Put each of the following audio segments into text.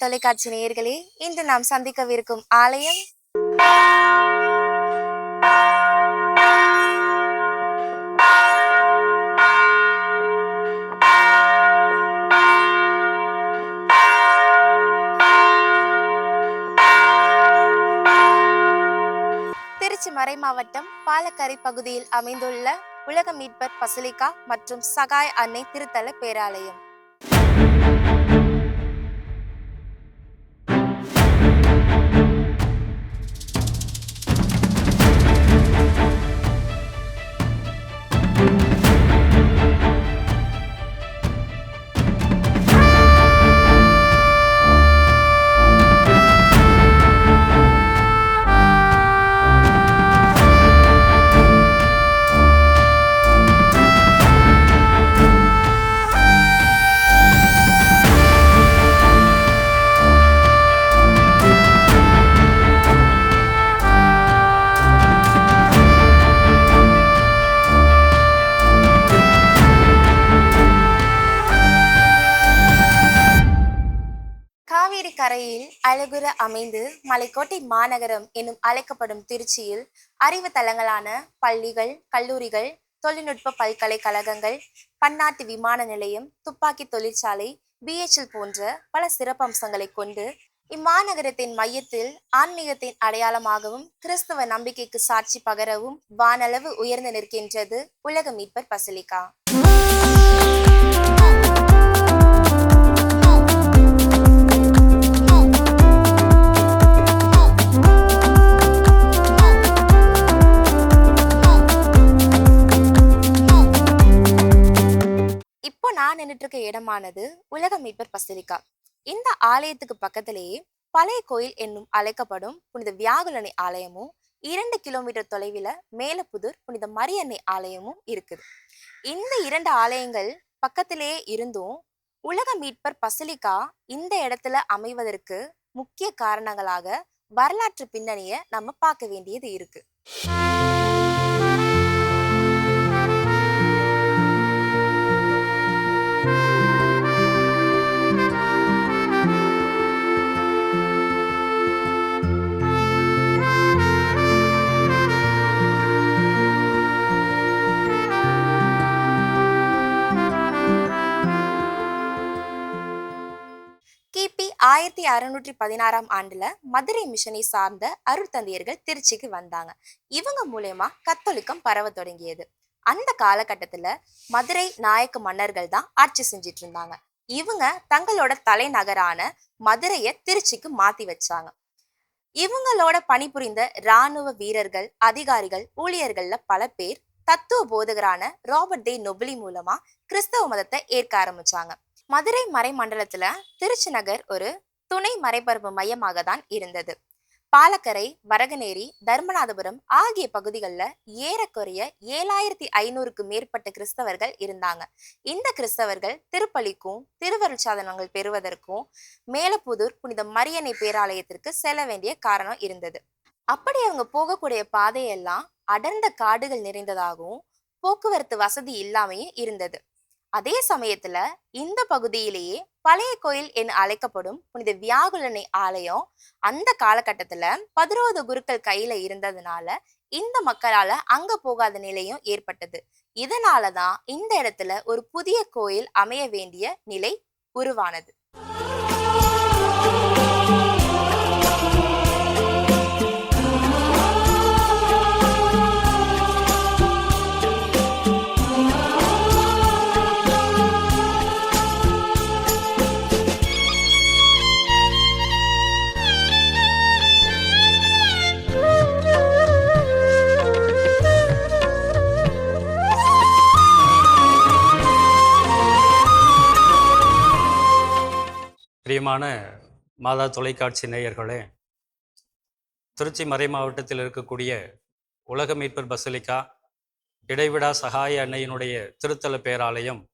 தொலைக்காட்சி நேயர்களே இன்று நாம் சந்திக்கவிருக்கும் ஆலயம் திருச்சி மறை மாவட்டம் பாலக்கரை பகுதியில் அமைந்துள்ள உலக மீட்பர் பசிலிக்கா மற்றும் சகாய் அன்னை திருத்தல பேராலயம். அழகுற அமைந்து மலைக்கோட்டை மாநகரம் எனும் அழைக்கப்படும் திருச்சியில் அறிவு தலங்களான பள்ளிகள் கல்லூரிகள் தொழில்நுட்ப பல்கலைக்கழகங்கள் பன்னாட்டு விமான நிலையம் துப்பாக்கி தொழிற்சாலை பிஹெச்எல் போன்ற பல சிறப்பம்சங்களை கொண்டு இம்மாநகரத்தின் மையத்தில் ஆன்மீகத்தின் அடையாளமாகவும் கிறிஸ்தவ நம்பிக்கைக்கு சாட்சி பகரவும் வானளவு உயர்ந்து நிற்கின்றது உலக மீட்பர் பசிலிக்கா. நின்றுட்டு இருக்க இடமானது உலக மீட்பர் பசிலிக்கா. இந்த ஆலயத்துக்கு பக்கத்திலேயே பழைய கோயில் என்னும் அழைக்கப்படும் புனித வியாகுலனை ஆலயமும் இரண்டு கிலோமீட்டர் தொலைவில் மேலப்புதூர் புனித மரியன்னை ஆலயமும் இருக்குது. இந்த இரண்டு ஆலயங்கள் பக்கத்திலேயே இருந்தும் உலக மீட்பர் பசிலிக்கா இந்த இடத்துல அமைவதற்கு முக்கிய காரணங்களாக வரலாற்று பின்னணியை நம்ம பார்க்க வேண்டியது இருக்கு. ஆயிரத்தி அறுநூற்றி பதினாறாம் ஆண்டுல மதுரை மிஷனை சார்ந்த அருட்தந்தையர்கள் திருச்சிக்கு வந்தாங்க. இவங்க மூலயமா கத்தோலிக்கம் பரவ தொடங்கியது. அந்த காலகட்டத்துல மதுரை நாயக்க மன்னர்கள் தான் ஆட்சி செஞ்சிட்டு இருந்தாங்க. இவங்க தங்களோட தலைநகரான மதுரைய திருச்சிக்கு மாத்தி வச்சாங்க. இவங்களோட பணிபுரிந்த இராணுவ வீரர்கள் அதிகாரிகள் ஊழியர்கள்ல பல பேர் தத்துவ போதகரான ராபர்ட் டே நொபிலி மூலமா கிறிஸ்தவ மதத்தை ஏற்க ஆரம்பிச்சாங்க. மதுரை மறைமண்டலத்துல திருச்சி நகர் ஒரு துணை மறைபரப்பு மையமாக தான் இருந்தது. பாலக்கரை வரகநேரி தர்மநாதபுரம் ஆகிய பகுதிகளில் ஏறக்குறைய ஏழாயிரத்தி ஐநூறுக்கு மேற்பட்ட கிறிஸ்தவர்கள் இருந்தாங்க. இந்த கிறிஸ்தவர்கள் திருப்பலிக்கும் திருவருள் சாதனங்கள் பெறுவதற்கும் மேலப்புதூர் புனித மரியணை பேராலயத்திற்கு செல்ல வேண்டிய காரணம் இருந்தது. அப்படி அவங்க போகக்கூடிய பாதையெல்லாம் அடர்ந்த காடுகள் நிறைந்ததாகவும் போக்குவரத்து வசதி இல்லாமையும் இருந்தது. அதே சமயத்துல இந்த பகுதியிலேயே பழைய கோயில் என அழைக்கப்படும் புனித வியாகுலனை ஆலயம் அந்த காலகட்டத்துல பதினோரு குருக்கள் கையில இருந்ததுனால இந்த மக்களால அங்க போகாத நிலையும் ஏற்பட்டது. இதனாலதான் இந்த இடத்துல ஒரு புதிய கோயில் அமைய வேண்டிய நிலை உருவானது. பிரியமான மாதா தொலைக்காட்சி நேயர்களே திருச்சி மறை மாவட்டத்தில் இருக்கக்கூடிய உலக மீட்பர் பசலிக்கா இடைவிடா சகாய அன்னையினுடைய திருத்தல பேராலயம்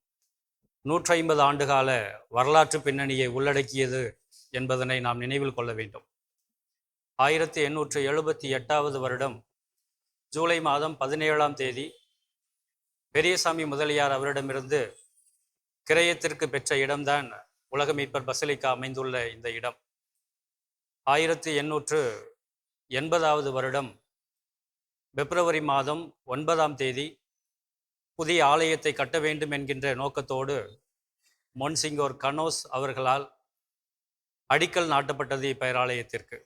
நூற்றி ஐம்பது ஆண்டுகால வரலாற்று பின்னணியை உள்ளடக்கியது என்பதனை நாம் நினைவில் கொள்ள வேண்டும். ஆயிரத்தி எண்ணூற்று எழுபத்தி எட்டாவது வருடம் ஜூலை மாதம் பதினேழாம் தேதி பெரியசாமி முதலியார் அவரிடமிருந்து கிரயத்திற்கு பெற்ற இடம்தான் உலக மீட்பர் பசிலிக்கா அமைந்துள்ள இந்த இடம். ஆயிரத்தி எண்ணூற்று எண்பதாவது வருடம் பிப்ரவரி மாதம் ஒன்பதாம் தேதி புதிய ஆலயத்தை கட்ட வேண்டும் என்கின்ற நோக்கத்தோடு மொன்சிங்கோர் கனோஸ் அவர்களால் அடிக்கல் நாட்டப்பட்டது இப்பேராலயத்திற்கு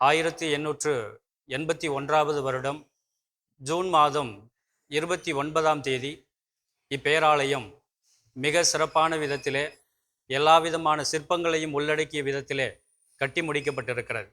ஆயிரத்தி எண்ணூற்று எண்பத்தி ஒன்றாவது வருடம் ஜூன் மாதம் இருபத்தி ஒன்பதாம் தேதி இப்பேராலயம் மிக சிறப்பான விதத்திலே எல்லா விதமான சிற்பங்களையும் உள்ளடக்கிய விதத்திலே கட்டி முடிக்கப்பட்டிருக்கிறது.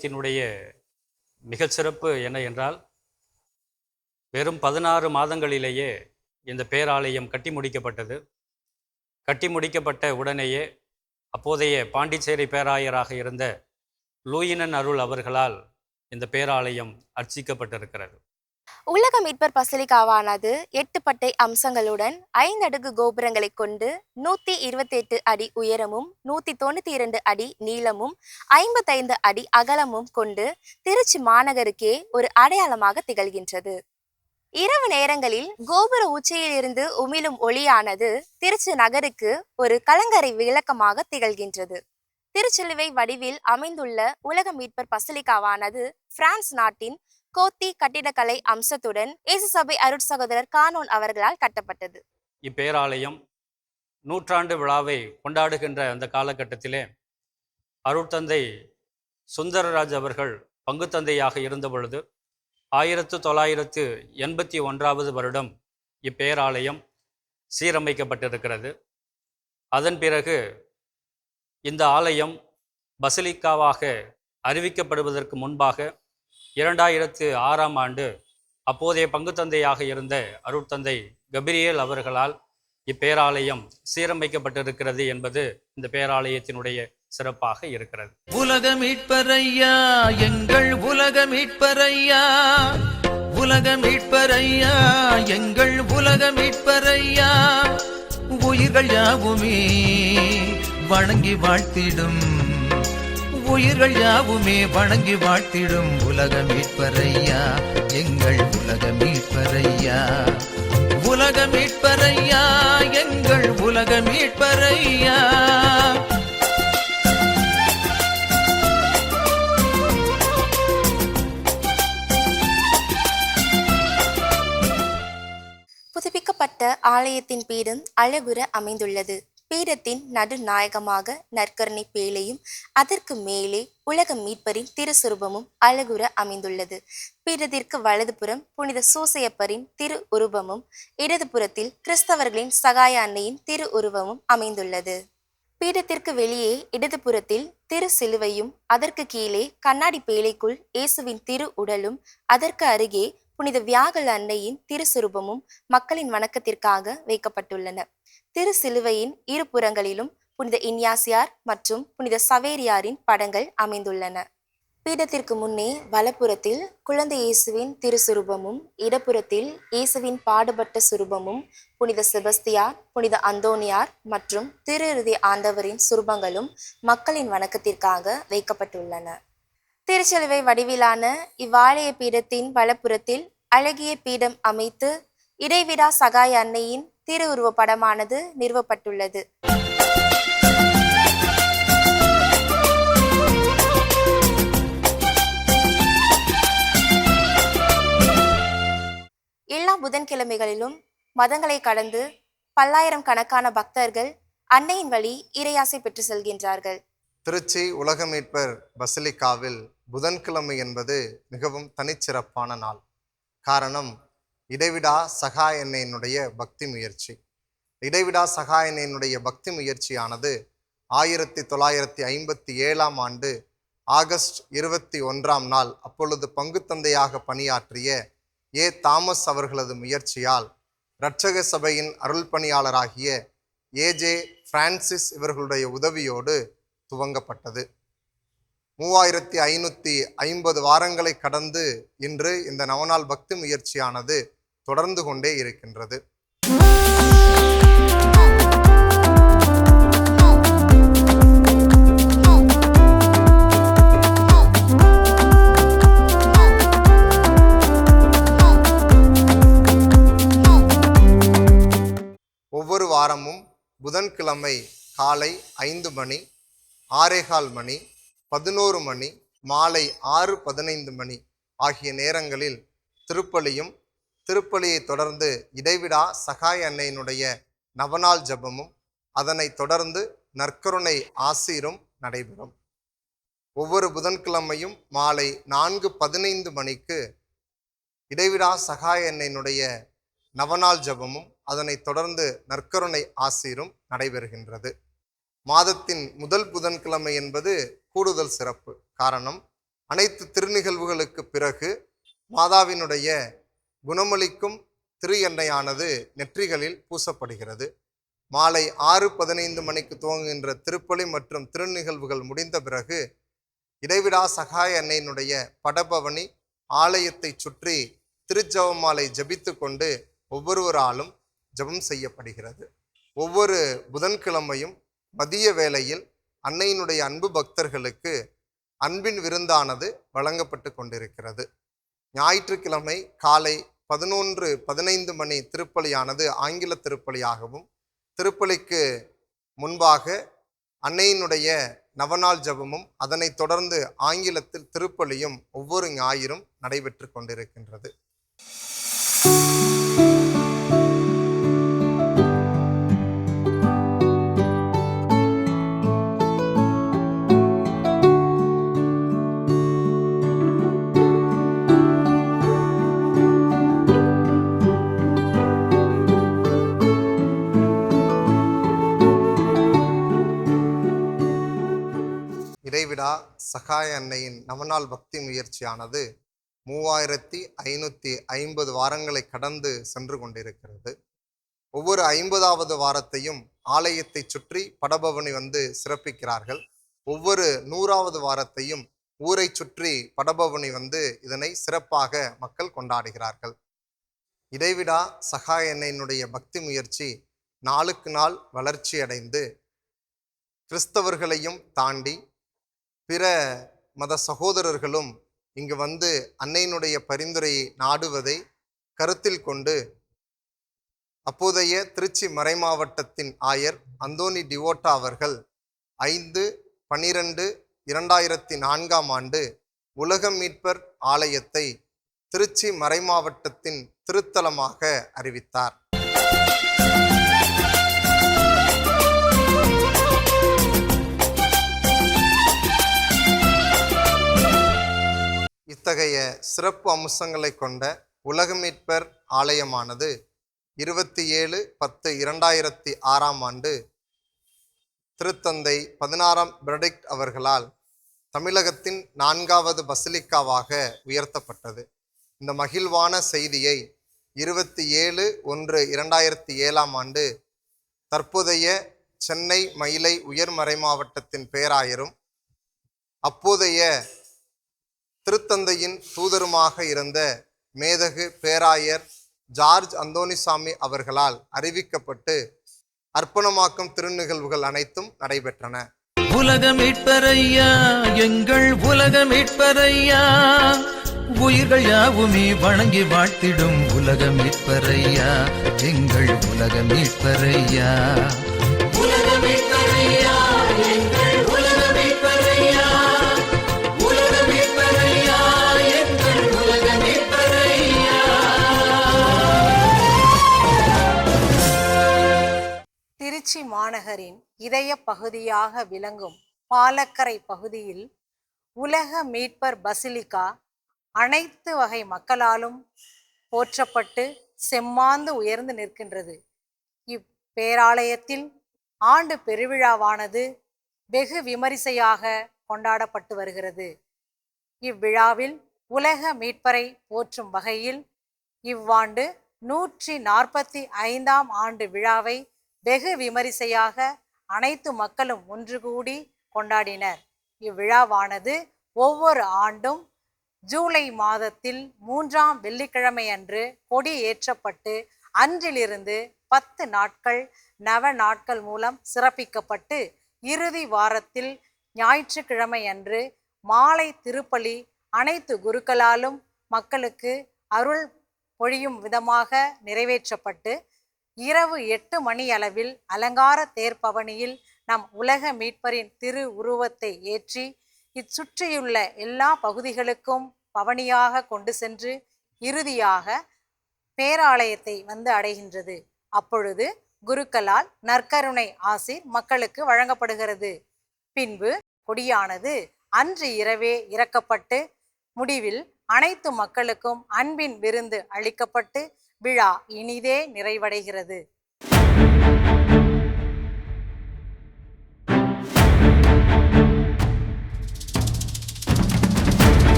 ஆலயத்தினுடைய மிகச்சிறப்பு என்ன என்றால் வெறும் பதினாறு மாதங்களிலேயே இந்த பேராலயம் கட்டி முடிக்கப்பட்டது. கட்டி முடிக்கப்பட்ட உடனேயே அப்போதைய பாண்டிச்சேரி பேராயராக இருந்த லூயினன் அருள் அவர்களால் இந்த பேராலயம் அர்ச்சிக்கப்பட்டிருக்கிறது. உலக மீட்பர் பசிலிக்காவானது எட்டு பட்டை அம்சங்களுடன் ஐந்தடுக்கு கோபுரங்களை கொண்டு நூத்தி இருபத்தி எட்டு அடி உயரமும் நூத்தி தொண்ணூத்தி இரண்டு அடி நீளமும் ஐம்பத்தைந்து அடி அகலமும் கொண்டு திருச்சி மாநகருக்கே ஒரு அடையாளமாக திகழ்கின்றது. இரவு நேரங்களில் கோபுர உச்சியில் இருந்து உமிழும் ஒளியானது திருச்சி நகருக்கு ஒரு கலங்கரை விளக்கமாக திகழ்கின்றது. திருச்சிலுவை வடிவில் அமைந்துள்ள உலக மீட்பர் பசிலிக்காவானது பிரான்ஸ் நாட்டின் கோத்தி கட்டிடக்கலை அம்சத்துடன் இயேசு சபை அருட்சகோதரர் கானோன் அவர்களால் கட்டப்பட்டது. இப்பேராலயம் நூற்றாண்டு விழாவை கொண்டாடுகின்ற அந்த காலகட்டத்திலே அருட்தந்தை சுந்தரராஜ் அவர்கள் பங்குத்தந்தையாக இருந்த பொழுது ஆயிரத்து தொள்ளாயிரத்து எண்பத்தி ஒன்றாவது வருடம் இப்பேராலயம் சீரமைக்கப்பட்டிருக்கிறது. அதன் பிறகு இந்த ஆலயம் பசிலிக்காவாக அறிவிக்கப்படுவதற்கு முன்பாக இரண்டாயிரத்து ஆறாம் ஆண்டு அப்போதைய பங்குத்தந்தையாக இருந்த அருட்தந்தை கபிரியல் அவர்களால் இப்பேராலயம் சீரமைக்கப்பட்டிருக்கிறது என்பது இந்த பேராலயத்தினுடைய சிறப்பாக இருக்கிறது. உலக மீட்பரையா எங்கள் உலக மீட்பரையா உலக மீட்பரையா எங்கள் உலக மீட்பரையா உயிர்கள் யாவுமே வணங்கி வாழ்த்திடும் உயிர்கள் யாவுமே வணங்கி வாழ்த்திடும் உலக மீட்பரையா எங்கள் உலக மீட்பரையா உலக மீட்பரையா எங்கள் உலக மீட்பரையா புதுப்பிக்கப்பட்ட ஆலயத்தின் பீடம் அழகுற அமைந்துள்ளது. பீடத்தின் நடுநாயகமாக நற்கருணை பேழையும் அதற்கு மேலே உலக மீட்பரின் திருசுரூபமும் அழகுற அமைந்துள்ளது. பீடத்திற்கு வலதுபுறம் புனித சூசையப்பரின் திரு உருவமும் இடதுபுறத்தில் கிறிஸ்தவர்களின் சகாய அன்னையின் திரு உருவமும் அமைந்துள்ளது. பீடத்திற்கு வெளியே இடதுபுறத்தில் திரு சிலுவையும் அதற்கு கீழே கண்ணாடி பேழைக்குள் இயேசுவின் திரு உடலும் அதற்கு அருகே புனித வியாகல் அன்னையின் திருசுரூபமும் மக்களின் வணக்கத்திற்காக வைக்கப்பட்டுள்ளன. திரு சிலுவையின் இரு புறங்களிலும் புனித இன்யாசியார் மற்றும் புனித சவேரியாரின் படங்கள் அமைந்துள்ளன. பீடத்திற்கு முன்னே வலப்புறத்தில் குழந்தை இயேசுவின் திருசுரூபமும் இடப்புறத்தில் இயேசுவின் பாடுபட்ட சுரூபமும் புனித செபஸ்தியார் புனித அந்தோனியார் மற்றும் திரு இருதய ஆண்டவரின் சுரூபங்களும் மக்களின் வணக்கத்திற்காக வைக்கப்பட்டுள்ளன. திருச்செலுவை வடிவிலான இவ்வாலய பீடத்தின் வலப்புறத்தில் அழகிய பீடம் அமைத்து இடைவிடா சகாய அன்னையின் திருவுருவ படமானது நிறுவப்பட்டுள்ளது. எல்லா புதன்கிழமைகளிலும் மதங்களை கடந்து பல்லாயிரம் கணக்கான பக்தர்கள் அன்னையின் வழி இறையாசை பெற்று செல்கின்றார்கள். திருச்சி உலக மீட்பர் பசிலிக்காவில் புதன்கிழமை என்பது மிகவும் தனிச்சிறப்பான நாள். காரணம் இடைவிடா சகா என்னுடைய பக்தி முயற்சி. இடைவிடா சகா என்னுடைய பக்தி முயற்சியானது ஆயிரத்தி தொள்ளாயிரத்தி ஐம்பத்தி ஏழாம் ஆண்டு ஆகஸ்ட் இருபத்தி ஒன்றாம் நாள் அப்பொழுது பங்குத்தந்தையாக பணியாற்றிய ஏ. தாமஸ் அவர்களது முயற்சியால் இரட்சக சபையின் அருள் பணியாளராகிய ஏஜே பிரான்சிஸ் இவர்களுடைய உதவியோடு துவங்கப்பட்டது. மூவாயிரத்தி ஐநூற்றி ஐம்பது வாரங்களை கடந்து இன்று இந்த நவநாள் பக்தி முயற்சியானது தொடர்ந்து கொண்டே இருக்கின்றது. ஒவ்வொரு வாரமும் புதன்கிழமை காலை ஐந்து மணி ஆறேகால் மணி பதினோரு மணி மாலை ஆறு பதினைந்து மணி ஆகிய நேரங்களில் திருப்பலியும் திருப்பலியை தொடர்ந்து இடைவிடா சகாய அன்னையினுடைய நவநாள் ஜெபமும் அதனைத் தொடர்ந்து நற்கருணை ஆசீரும் நடைபெறும். ஒவ்வொரு புதன்கிழமையும் மாலை நான்கு பதினைந்து மணிக்கு இடைவிடா சகாய அன்னையினுடைய நவநாள் ஜெபமும் அதனைத் தொடர்ந்து நற்கருணை ஆசீரும் நடைபெறுகின்றது. மாதத்தின் முதல் புதன்கிழமை என்பது கூடுதல் சிறப்பு காரணம். அனைத்து திருநிகழ்வுகளுக்கு பிறகு மாதாவினுடைய குணமளிக்கும் திரு எண்ணெயானது நெற்றிகளில் பூசப்படுகிறது. மாலை ஆறு பதினைந்து மணிக்கு துவங்குகின்ற திருப்பலி மற்றும் திருநிகழ்வுகள் முடிந்த பிறகு இடைவிடா சகாய அன்னையினுடைய படபவனி ஆலயத்தை சுற்றி திருச்சவமாலை ஜபித்து கொண்டு ஒவ்வொருவராலும் ஜெபம் செய்யப்படுகிறது. ஒவ்வொரு புதன்கிழமையும் மதிய வேளையில் அன்னையினுடைய அன்பு பக்தர்களுக்கு அன்பின் விருந்தானது வழங்கப்பட்டு கொண்டிருக்கிறது. ஞாயிற்றுக்கிழமை காலை பதினொன்று பதினைந்து மணி திருப்பலியானது ஆங்கில திருப்பலியாகவும் திருப்பலிக்கு முன்பாக அன்னையினுடைய நவநாள் ஜெபமும் அதனைத் தொடர்ந்து ஆங்கிலத்தில் திருப்பலியும் ஒவ்வொரு ஞாயிறும் நடைபெற்று கொண்டிருக்கின்றது. இடைவிடா சகாய அன்னையின் நவநாள் பக்தி முயற்சியானது மூவாயிரத்தி ஐநூற்றி ஐம்பது வாரங்களை கடந்து சென்று கொண்டிருக்கிறது. ஒவ்வொரு ஐம்பதாவது வாரத்தையும் ஆலயத்தை சுற்றி படபவனி வந்து சிறப்பிக்கிறார்கள். ஒவ்வொரு நூறாவது வாரத்தையும் ஊரை சுற்றி படபவனி வந்து இதனை சிறப்பாக மக்கள் கொண்டாடுகிறார்கள். இடைவிடா சகாய அன்னையினுடைய பக்தி முயற்சி நாளுக்கு நாள் வளர்ச்சி அடைந்து கிறிஸ்தவர்களையும் தாண்டி பிற மத சகோதரர்களும் இங்கு வந்து அன்னையினுடைய பரிந்துரையை நாடுவதை கருத்தில் கொண்டு அப்போதைய திருச்சி மறைமாவட்டத்தின் ஆயர் அந்தோனி டிவோட்டா அவர்கள் ஐந்து பனிரெண்டு இரண்டாயிரத்தி நான்காம் ஆண்டு உலக மீட்பர் ஆலயத்தை திருச்சி மறைமாவட்டத்தின் திருத்தலமாக அறிவித்தார். இத்தகைய சிறப்பு அம்சங்களை கொண்ட உலக மீட்பர் ஆலயமானது இருபத்தி ஏழு பத்து இரண்டாயிரத்தி ஆறாம் ஆண்டு திருத்தந்தை பதினாறாம் பிரடிக்ட் அவர்களால் தமிழகத்தின் நான்காவது பசிலிக்காவாக உயர்த்தப்பட்டது. இந்த மகிழ்வான செய்தியை இருபத்தி ஏழு ஒன்று இரண்டாயிரத்தி ஏழாம் ஆண்டு தற்போதைய சென்னை மயிலை உயர்மறை மாவட்டத்தின் பேராயரும் அப்போதைய திருத்தந்தையின் தூதருமாக இருந்த மேதகு பேராயர் ஜார்ஜ் அந்தோனிசாமி அவர்களால் அறிவிக்கப்பட்டு அர்ப்பணமாக்கும் திருநிகழ்வுகள் அனைத்தும் நடைபெற்றன. உலக மீட்பரையா எங்கள் உலக மீட்பரையா உயிர்கள் யாவுமே வணங்கி வாழ்த்திடும் உலக மீட்பரையா எங்கள் உலக மீட்பரையா திருச்சி மாநகரின் இதய பகுதியாக விளங்கும் பாலக்கரை பகுதியில் உலக மீட்பர் பசிலிக்கா அனைத்து வகை மக்களாலும் போற்றப்பட்டு செம்மாந்து உயர்ந்து நிற்கின்றது. இப்பேராலயத்தில் ஆண்டு பெருவிழாவானது வெகு விமரிசையாக கொண்டாடப்பட்டு வருகிறது. இவ்விழாவில் உலக மீட்பரை போற்றும் வகையில் இவ்வாண்டு நூற்றி நாற்பத்தி ஐந்தாம் ஆண்டு விழாவை வெகு விமரிசையாக அனைத்து மக்களும் ஒன்று கூடி கொண்டாடினர். இவ்விழாவானது ஒவ்வொரு ஆண்டும் ஜூலை மாதத்தில் மூன்றாம் வெள்ளிக்கிழமை அன்று கொடி ஏற்றப்பட்டு அன்றிலிருந்து பத்து நாட்கள் நவ நாட்கள் மூலம் சிறப்பிக்கப்பட்டு இறுதி வாரத்தில் ஞாயிற்றுக்கிழமை அன்று மாலை திருப்பலி அனைத்து குருக்களாலும் மக்களுக்கு அருள் பொழியும் விதமாக நிறைவேற்றப்பட்டு இரவு எட்டு மணி அளவில் அலங்கார தேர்ப்பவனியில் நம் உலக மீட்பரின் திரு உருவத்தை ஏற்றி இச்சுற்றியுள்ள எல்லா பகுதிகளுக்கும் பவனியாக கொண்டு சென்று இறுதியாக பேராலயத்தை வந்து அடைகின்றது. அப்பொழுது குருக்களால் நற்கருணை ஆசிர் மக்களுக்கு வழங்கப்படுகிறது. பின்பு கொடியானது அன்று இரவே இறக்கப்பட்டு முடிவில் அனைத்து மக்களுக்கும் அன்பின் விருந்து அளிக்கப்பட்டு விழா இனிதே நிறைவடைகிறது.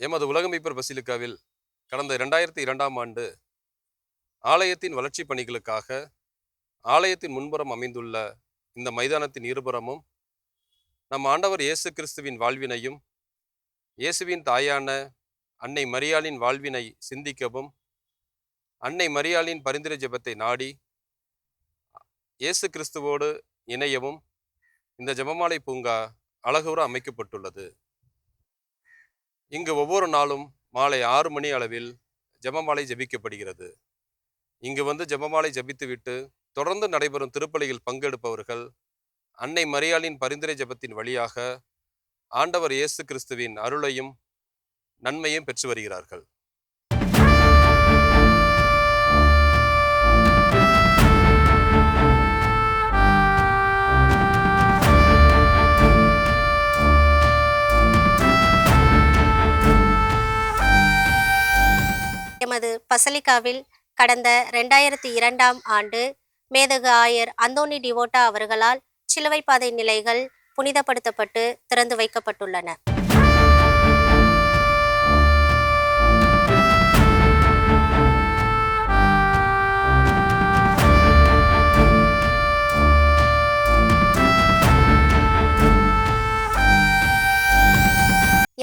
எமது உலகமைப்பர் பசிலிக்காவில் கடந்த இரண்டாயிரத்தி இரண்டாம் ஆண்டு ஆலயத்தின் வளர்ச்சிப் பணிகளுக்காக ஆலயத்தின் முன்புறம் அமைந்துள்ள இந்த மைதானத்தின் இருபுறமும் நம் ஆண்டவர் இயேசு கிறிஸ்துவின் வாழ்வினையும் இயேசுவின் தாயான அன்னை மரியாளின் வாழ்வினை சிந்திக்கவும் அன்னை மரியாளின் பரிந்துரை ஜெபத்தை நாடி இயேசு கிறிஸ்துவோடு இணையவும் இந்த ஜெபமாலை பூங்கா அழகுற அமைக்கப்பட்டுள்ளது. இங்கு ஒவ்வொரு நாளும் மாலை ஆறு மணி அளவில் ஜெபமாலை ஜெபிக்கப்படுகிறது. இங்கு வந்து ஜெபமாலை ஜெபித்துவிட்டு தொடர்ந்து நடைபெறும் திருப்பலியில் பங்கெடுப்பவர்கள் அன்னை மரியாளின் பரிந்துரை ஜெபத்தின் வழியாக ஆண்டவர் இயேசு கிறிஸ்துவின் அருளையும் நன்மையும் பெற்று வருகிறார்கள். எமது பசலிக்காவில் கடந்த ரெண்டாயிரத்தி இரண்டாம் ஆண்டு மேதகு ஆயர் அந்தோனி டிவோட்டா அவர்களால் சிலுவை பாதை நிலைகள் புனிதப்படுத்தப்பட்டு திறந்து வைக்கப்பட்டுள்ளன.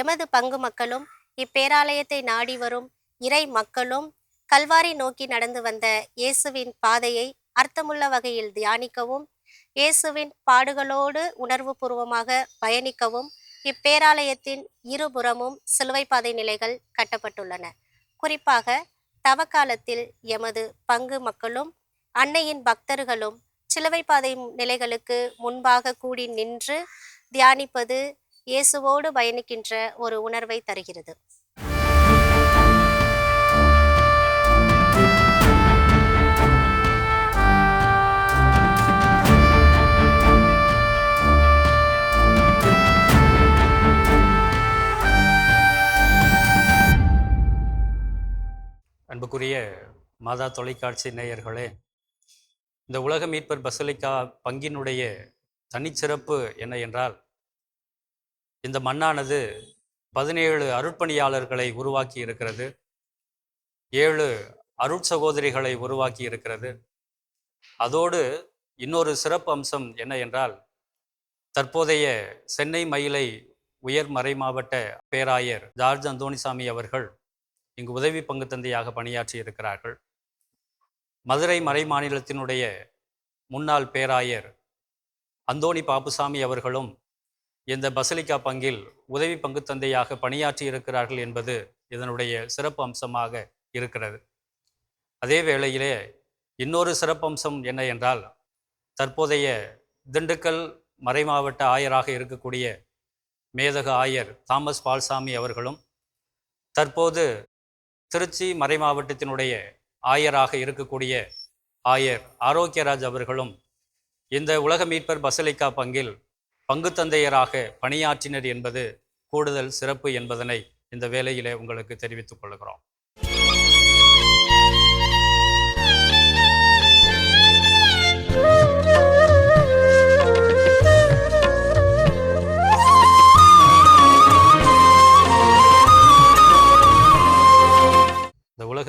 எமது பங்கு மக்களும் இப்பேராலயத்தை நாடி வரும் இறை மக்களும் கல்வாரி நோக்கி நடந்து வந்த இயேசுவின் பாதையை அர்த்தமுள்ள வகையில் தியானிக்கவும் இயேசுவின் பாடுகளோடு உணர்வுபூர்வமாக பயணிக்கவும் இப்பேராலயத்தின் இருபுறமும் சிலுவை பாதை நிலைகள் கட்டப்பட்டுள்ளன. குறிப்பாக தவக்காலத்தில் எமது பங்கு மக்களும் அன்னையின் பக்தர்களும் சிலுவை பாதை நிலைகளுக்கு முன்பாக கூடி நின்று தியானிப்பது இயேசுவோடு பயணிக்கின்ற ஒரு உணர்வை தருகிறது. அன்புக்குரிய மாதா தொலைக்காட்சி நேயர்களே இந்த உலக மீட்பர் பசலிக்கா பங்கினுடைய தனிச்சிறப்பு என்ன என்றால் இந்த மண்ணானது பதினேழு அருட்பணியாளர்களை உருவாக்கி இருக்கிறது ஏழு அருட்சகோதரிகளை உருவாக்கி இருக்கிறது. அதோடு இன்னொரு சிறப்பு அம்சம் என்ன என்றால் தற்போதைய சென்னை மயிலை உயர் மறை மாவட்ட பேராயர் ஜார்ஜ் அந்தோணிசாமி அவர்கள் இங்கு உதவி பங்கு தந்தையாக பணியாற்றி இருக்கிறார்கள். மதுரை மறை மாநிலத்தினுடைய முன்னாள் பேராயர் அந்தோணி பாப்புசாமி அவர்களும் இந்த பசலிக்கா பங்கில் உதவி பங்கு தந்தையாக பணியாற்றி இருக்கிறார்கள் என்பது இதனுடைய சிறப்பு அம்சமாக இருக்கிறது. அதே வேளையிலே இன்னொரு சிறப்பம்சம் என்ன என்றால் தற்போதைய திண்டுக்கல் மறைமாவட்ட ஆயராக இருக்கக்கூடிய மேதக ஆயர் தாமஸ் பால்சாமி அவர்களும் தற்போது திருச்சி மறைமாவட்டத்தினுடைய ஆயராக இருக்கக்கூடிய ஆயர் ஆரோக்கியராஜ் அவர்களும் இந்த உலக மீட்பர் பசலிக்கா பங்கில் பங்கு தந்தையராக பணியாற்றினர் என்பது கூடுதல் சிறப்பு என்பதனை இந்த வேலையிலே உங்களுக்கு தெரிவித்துக் கொள்கிறோம்.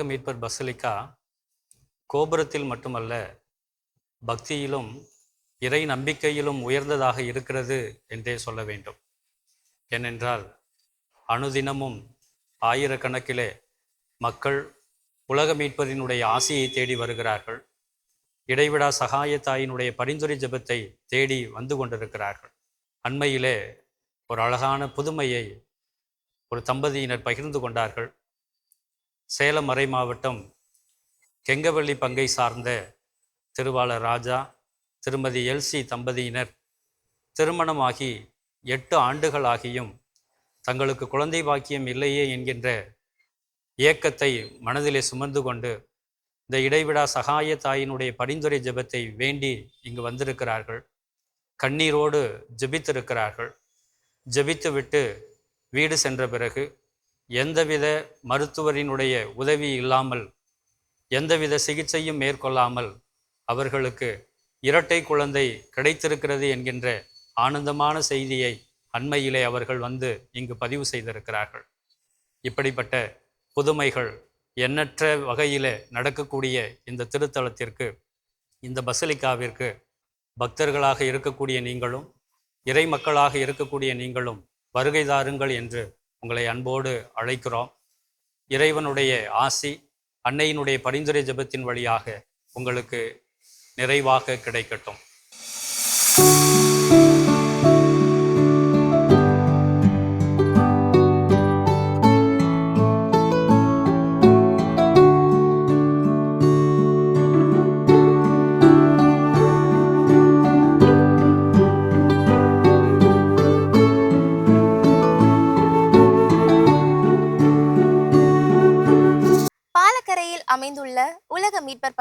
மீட்பர் பசலிக்கா கோபுரத்தில் மட்டுமல்ல பக்தியிலும் இறை நம்பிக்கையிலும் உயர்ந்ததாக இருக்கிறது என்றே சொல்ல வேண்டும். ஏனென்றால் அனுதினமும் ஆயிரக்கணக்கிலே மக்கள் உலக மீட்பதினுடைய ஆசையை தேடி வருகிறார்கள். இடைவிடா சகாய தாயினுடைய பரிந்துரை ஜெபத்தை தேடி வந்து கொண்டிருக்கிறார்கள். அண்மையிலே ஒரு அழகான புதுமையை ஒரு தம்பதியினர் பகிர்ந்து கொண்டார்கள். சேலம் மறை மாவட்டம் கெங்கவள்ளி பங்கை சார்ந்த திருவாளர் ராஜா திருமதி எல்சி தம்பதியினர் திருமணமாகி எட்டு ஆண்டுகள் ஆகியும் தங்களுக்கு குழந்தை பாக்கியம் இல்லையே என்கின்ற ஏக்கத்தை மனதிலே சுமந்து கொண்டு இந்த இடைவிடா சகாய தாயினுடைய பரிந்துரை ஜெபத்தை வேண்டி இங்கு வந்திருக்கிறார்கள். கண்ணீரோடு ஜெபித்திருக்கிறார்கள். ஜெபித்துவிட்டு வீடு சென்ற பிறகு எந்தவித மருத்துவரினுடைய உதவி இல்லாமல் எந்தவித சிகிச்சையும் மேற்கொள்ளாமல் அவர்களுக்கு இரட்டை குழந்தை கிடைத்திருக்கிறது என்கின்ற ஆனந்தமான செய்தியை அண்மையிலே அவர்கள் வந்து இங்கு பதிவு செய்திருக்கிறார்கள். இப்படிப்பட்ட புதுமைகள் எண்ணற்ற வகையிலே நடக்கக்கூடிய இந்த திருத்தலத்திற்கு இந்த பசலிக்காவிற்கு பக்தர்களாக இருக்கக்கூடிய நீங்களும் இறை மக்களாக இருக்கக்கூடிய நீங்களும் வருகை தாருங்கள் என்று உங்களை அன்போடு அழைக்கிறோம். இறைவனுடைய ஆசி அன்னையினுடைய பரிந்துரை ஜெபத்தின் வழியாக உங்களுக்கு நிறைவாக கிடைக்கட்டும்.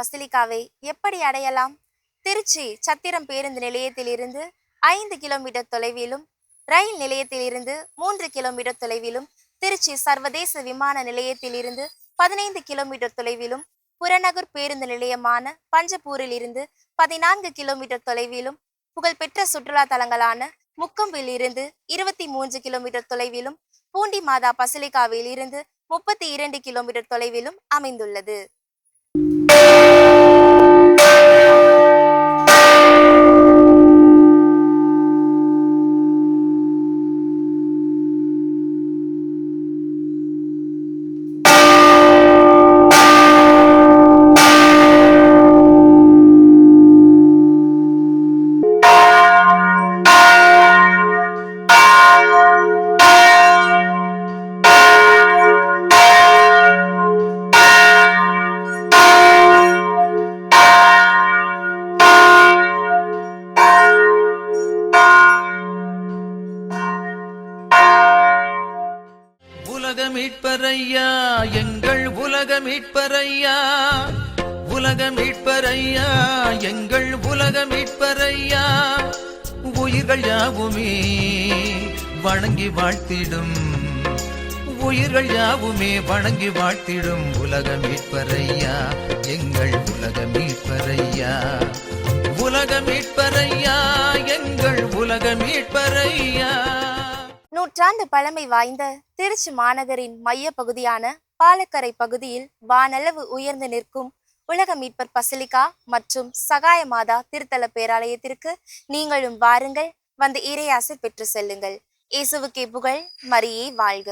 பசிலிக்காவை எப்படி அடையலாம்? திருச்சி சத்திரம் பேருந்து நிலையத்திலிருந்து ஐந்து கிலோமீட்டர் தொலைவிலும் ரயில் நிலையத்திலிருந்து மூன்று கிலோமீட்டர் தொலைவிலும் திருச்சி சர்வதேச விமான நிலையத்திலிருந்து பதினைந்து கிலோமீட்டர் தொலைவிலும் புறநகர் பேருந்து நிலையமான பஞ்சப்பூரில் இருந்து பதினான்கு கிலோமீட்டர் தொலைவிலும் புகழ்பெற்ற சுற்றுலா தலங்களான முக்கம்பில் இருந்து இருபத்தி மூன்று கிலோமீட்டர் தொலைவிலும் பூண்டி மாதா பசிலிக்காவில் இருந்து முப்பத்தி இரண்டு கிலோமீட்டர் தொலைவிலும் அமைந்துள்ளது. you மீட்பரையா உயிர்கள் யாவுமே வணங்கி வாழ்த்திடும். உயிர்கள் யாவுமே வணங்கி வாழ்த்திடும். உலக மீட்பறையா எங்கள் உலக மீட்பறையா உலக மீட்பறையா எங்கள் உலக மீட்பறையா நூற்றாண்டு பழமை வாய்ந்த திருச்சி மாநகரின் மைய பகுதியான பாலக்கரை பகுதியில் வானளவு உயர்ந்து நிற்கும் உலக மீட்பர் பசிலிக்கா மற்றும் சகாய மாதா திருத்தல பேராலயத்திற்கு நீங்களும் வாருங்கள். வந்து இறையாசை பெற்று செல்லுங்கள். இயேசுவுக்கே புகழ். மரியே வாழ்க.